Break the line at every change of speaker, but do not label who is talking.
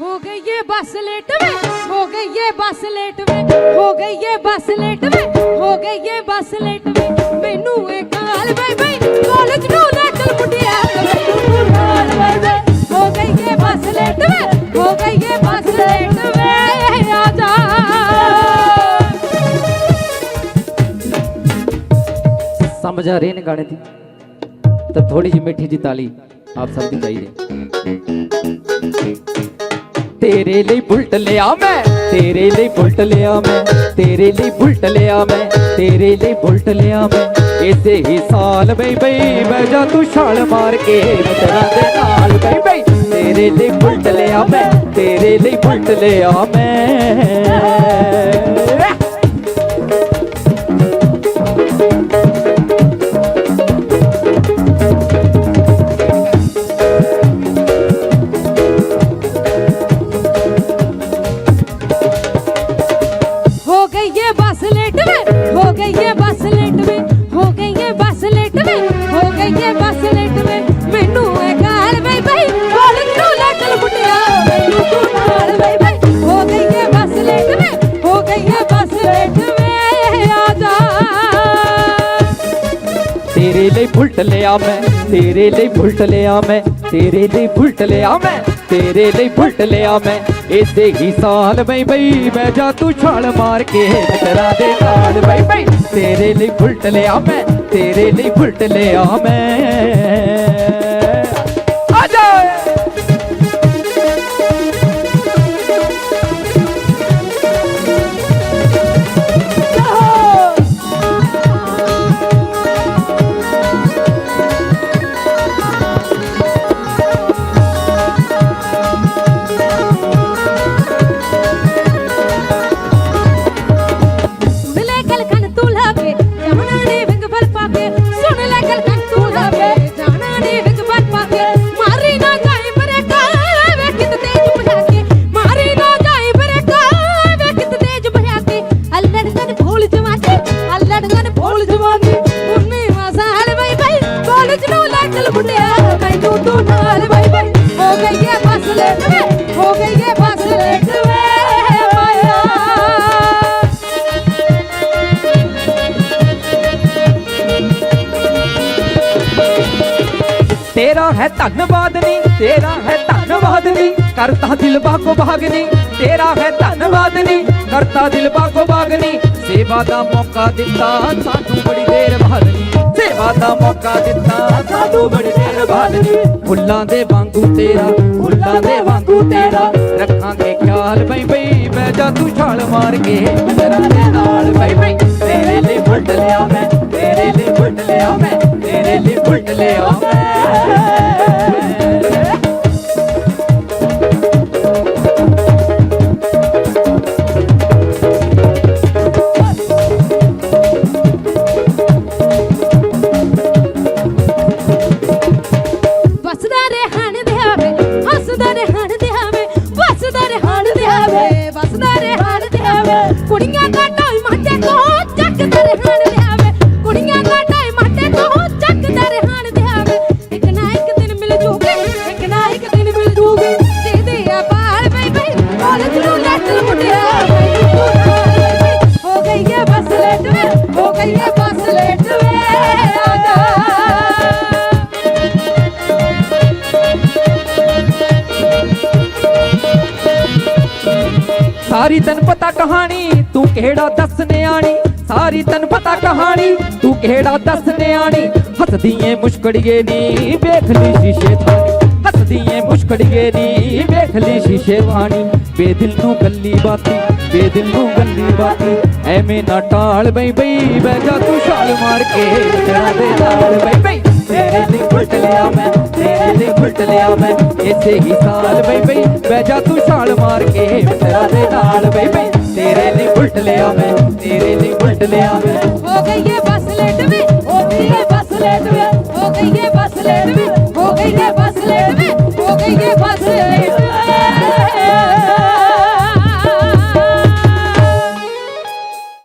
हो गई ये बस लेट में हो गई ये बस लेट में हो गई ये बस लेट में ਹੋ ਗਈ ਇਹ ਬੱਸ ਲੇਟ ਵੇ ਮੈਨੂੰ ਇਹ ਕਾਲ ਬਈ ਬਈ ਕਾਲਜ ਨੂੰ
ਸਮਝ ਆ ਰਹੇ ਨੇ ਗਾਣੇ ਦੀ, ਤਾਂ ਥੋੜੀ ਜਿਹੀ ਮਿੱਠੀ ਜਿਹੀ ਤਾਲੀ ਆਪ ਸਭ ਦੀ ਚਾਹੀਦੀ ਤੇਰੇ ਲਈ ਬੁਲਟ ਲਿਆ ਮੈਂ, ਤੇਰੇ ਲਈ ਬੁਲਟ ਲਿਆ ਮੈਂ, ਤੇਰੇ ਲਈ ਬੁਲਟ ਲਿਆ ਮੈਂ, ਤੇਰੇ ਲਈ ਬੁਲਟ ਲਿਆ ਮੈਂ। ਇਸੇ ਹੀ ਸਾਲ ਬਈ ਬਈ, ਮੈਂ ਜਾ ਤੂੰ ਛਾਲ ਮਾਰ ਕੇ ਮਿੱਤਰਾਂ ਦੇ ਨਾਲ ਬਈ ਬਈ, ਤੇਰੇ ਲਈ ਬੁਲਟ ਲਿਆ ਮੈਂ, ਤੇਰੇ ਲਈ ਬੁਲਟ ਲਿਆ ਮੈਂ।
ਗਈ ਇਹ ਬੱਸ ਲੇਟ ਵੇ, ਹੋ ਗਈ ਇਹ ਬੱਸ ਲੇਟ ਵੇ, ਹੋ ਗਈ ਇਹ ਬੱਸ ਲੇਟ ਵੇ। ਮੈਨੂੰ ਇਹ ਕਾਲ ਬਈ ਬਈ ਕਾਲਜ ਨੂੰ ਲੈ ਚਲ ਮੁੰਡਿਆ ਮੈਨੂੰ ਤੂੰ ਨਾਲ ਬਈ ਬਈ, ਹੋ ਗਈ ਇਹ ਬੱਸ ਲੇਟ ਵੇ, ਹੋ ਗਈ ਇਹ ਬੱਸ ਲੇਟ ਵੇ, ਆ
ਤੇਰੇ ਲਈ ਬੁਲਟ ਲਿਆ ਮੈਂ, ਤੇਰੇ ਲਈ ਬੁਲਟ ਲਿਆ ਮੈਂ, ਤੇਰੇ ਲਈ ਬੁਲਟ ਲਿਆ ਮੈਂ। ਤੇਰੇ ਲਈ ਬੁਲਟ ਲਿਆ ਮੈਂ। ਇਸੇ ਹੀ ਸਾਲ ਬਈ ਬਈ ਮੈਂ ਜਾ ਤੂੰ ਛਾਲ ਮਾਰ ਕੇ ਮਿੱਤਰਾਂ ਦੇ ਨਾਲ ਬਈ ਬਈ ਤੇਰੇ ਲਈ ਬੁਲਟ ਲਿਆ ਮੈਂ, ਤੇਰੇ ਲਈ ਬੁਲਟ ਲਿਆ ਮੈਂ।
Yeah.
ਤੇਰਾ ਹੈ ਧੰਨਵਾਦ ਨਹੀਂ ਤੇਰਾ ਹੈ ਧੰਨਵਾਦ ਨਹੀਂ ਕਰਤਾ ਦਿਲ ਬਾਗੋ ਬਾਗ ਨਹੀਂ ਤੇਰਾ ਹੈ ਧੰਨਵਾਦ ਨਹੀਂ ਕਰਤਾ ਦਿਲ ਬਾਗੋ ਬਾਗ ਨਹੀਂ ਸੇਵਾ ਦਾ ਮੌਕਾ ਦਿੱਤਾ ਸਾਨੂੰ ਬੜੀ ਦੇਰ ਬਾਅਦ ਨਹੀਂ ਸੇਵਾ ਦਾ ਮੌਕਾ ਦਿੱਤਾ ਸਾਨੂੰ ਬੜੀ ਦੇਰ ਬਾਅਦ ਨਹੀਂ ਫੁੱਲਾਂ ਦੇ ਵਾਂਗੂ ਤੇਰਾ ਫੁੱਲਾਂ ਦੇ ਵਾਂਗੂ ਤੇਰਾ। ਰੱਖਾਂਗੇ ਖਿਆਲ ਬਈ ਬਈ ਮੈਂ ਜਾ ਤੂੰ ਛਾਲ ਮਾਰ ਕੇ। ਤੇਰਾ ਦੇ ਨਾਲ ਬਈ ਬਈ ਤੇਰੇ ਲਈ ਫੁੱਟ ਲਿਆ ਮੈਂ।
ਰਹਿਣ ਦਿਆਵੇ ਕੁੜੀਆਂ ਦਾ
ਸਾਰੀ ਤੈਨੂੰ ਪਤਾ ਕਹਾਣੀ, ਤੂੰ ਕਿਹੜਾ ਦੱਸ ਨਿਆਣੀ? ਸਾਰੀ ਤੈਨੂੰ ਪਤਾ ਕਹਾਣੀ, ਤੂੰ ਕਿਹੜਾ ਦੱਸ ਨਿਆਣੀ? ਹੱਸਦੀ ਏ ਮੁਸ਼ਕੜੀਏ ਨੀ, ਵੇਖ ਲਈ ਸ਼ੀਸ਼ੇ ਥਾਣੀ ਹੱਸਦੀ ਏ ਮੁਸ਼ਕੜੀਏ ਨੀ, ਵੇਖ ਲਈ ਸ਼ੀਸ਼ੇ ਥਾਣੀ ਬੇਦਿਲ ਨੂੰ ਗੱਲੀ ਬਾਤੀ, ਬੇਦਿਲ ਨੂੰ ਗੱਲੀ ਬਾਤੀ। ਐਵੇਂ ਨਾ ਟਾਲ ਬਈ ਬਈ, ਬਹਿ ਜਾ ਤੂੰ ਛਾਲ ਮਾਰ ਕੇ, ਤੇਰਾ ਦੇ ਨਾਲ ਬਈ ਬਈ। ਤੇਰੇ ਲਈ ਫੁੱਟ ਲਿਆ ਮੈਂ, ਤੇਰੇ ਲਈ ਫੁੱਟ ਲਿਆ ਮੈਂ। ਇਸੇ ਹੀ ਸਾਲ ਬਈ ਬਈ ਬਹਿ ਜਾ ਤੂੰ ਛਾਲ ਮਾਰ ਕੇ, ਤੇਰਾ ਦੇ ਨਾਲ ਬਈ ਬਈ ਤੇਰੇ ਲਈ ਫੁੱਟ ਲਿਆ ਮੈਂ, ਤੇਰੇ ਲਈ ਫੁੱਟ ਲਿਆ ਮੈਂ।
ਹੋ ਗਈ ਇਹ